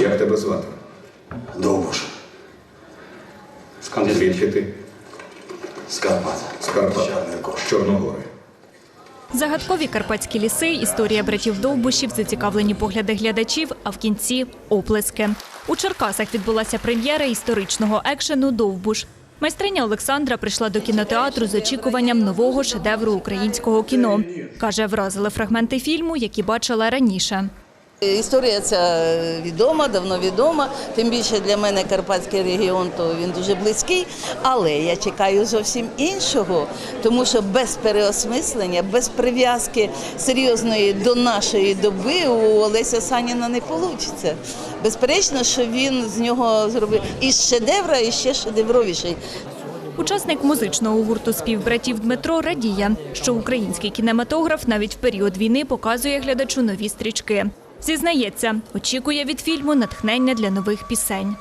Як тебе звати? Довбуш. Звідки ти? З Карпат. З Чорногори. Загадкові карпатські ліси, історія братів Довбушів, зацікавлені погляди глядачів, а в кінці оплески. У Черкасах відбулася прем'єра історичного екшену Довбуш. Майстриня Олександра прийшла до кінотеатру з очікуванням нового шедевру українського кіно. Каже, вразили фрагменти фільму, які бачила раніше. Історія ця відома, давно відома. Тим більше для мене Карпатський регіон, то він дуже близький. Але я чекаю зовсім іншого, тому що без переосмислення, без прив'язки серйозної до нашої доби у Олеся Саніна не вийде. Безперечно, що він з нього зробив із шедевра, і ще шедевровіший. Учасник музичного гурту співбратів Дмитро радіє, що український кінематограф навіть в період війни показує глядачу нові стрічки. Зізнається, очікує від фільму натхнення для нових пісень.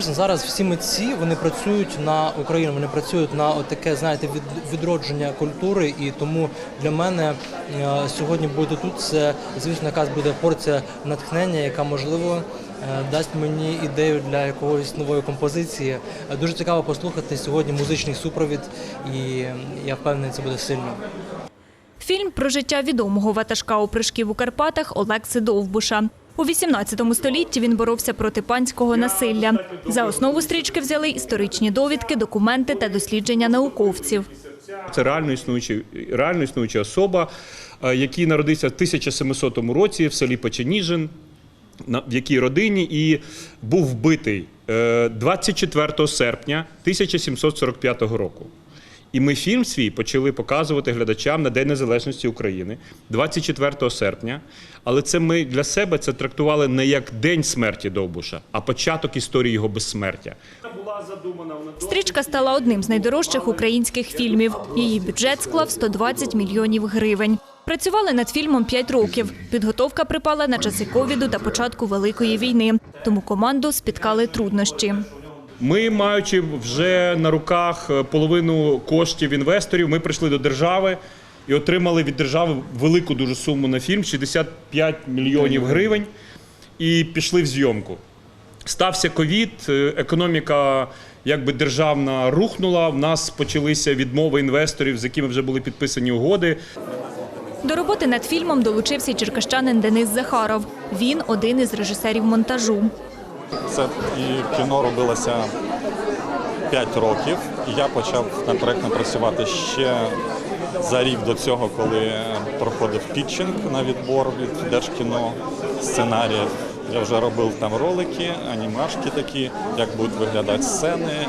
Зараз всі митці вони працюють на Україну, вони працюють на таке, знаєте, від, відродження культури, і тому для мене е, сьогодні бути тут це звісно якась буде порція натхнення, яка можливо е, дасть мені ідею для якогось нової композиції. Дуже цікаво послухати сьогодні музичний супровід, і я впевнений, це буде сильно. Фільм про життя відомого ватажка опришків у Карпатах Олекси Довбуша. У 18 столітті він боровся проти панського насилля. За основу стрічки взяли історичні довідки, документи та дослідження науковців. Це реально існуюча, реально існуюча особа, е, який народився в 1700 році в селі Печеніжин, в якій родині і був вбитий е, 24 серпня 1745 року. І ми фільм свій почали показувати глядачам на День Незалежності України 24 серпня. Але це ми для себе це трактували не як день смерті Довбуша, а початок історії його безсмертя. Стрічка стала одним з найдорожчих українських фільмів. Її бюджет склав 120 мільйонів гривень. Працювали над фільмом 5 років. Підготовка припала на часи ковіду та початку великої війни. Тому команду спіткали труднощі. Ми, маючи вже на руках е, половину коштів інвесторів, ми прийшли до держави і отримали від держави велику дуже суму на фільм 65 мільйонів гривень. І пішли в зйомку. Стався ковід, е, економіка якби державна рухнула. В нас почалися відмови інвесторів, з якими вже були підписані угоди. До роботи над фільмом долучився черкащанин Денис Захаров. Він один із режисерів монтажу. Це і кіно робилося 5 років. Я почав контрактно працювати ще за рік до цього, коли проходив пітчинг на відбор від Держкіно сценаріїв. Я вже робив там ролики, анімашки такі, як будуть виглядати сцени,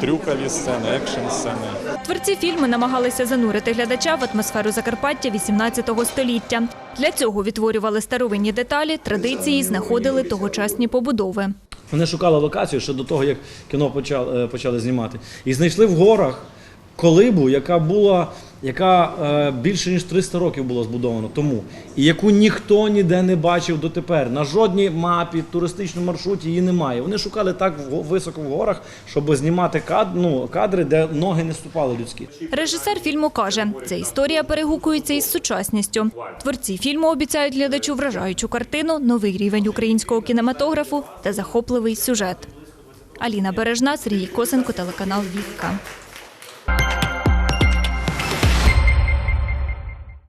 трюкові сцени, екшн сцени. Творці фільму намагалися занурити глядача в атмосферу Закарпаття 18 століття. Для цього відтворювали старовинні деталі, традиції, знаходили тогочасні побудови. Вони шукали локацію ще до того, як кіно почали, почали знімати. І знайшли в горах колибу, яка була, яка е, більше ніж 300 років була збудована тому, і яку ніхто ніде не бачив дотепер. На жодній мапі, туристичному маршруті її немає. Вони шукали так в- високо в горах, щоб знімати кад, ну, кадри, де ноги не ступали людські. Режисер фільму каже, ця історія перегукується із сучасністю. Творці фільму обіцяють глядачу вражаючу картину, новий рівень українського кінематографу та захопливий сюжет. Аліна Бережна, Сергій Косенко, телеканал Вівка.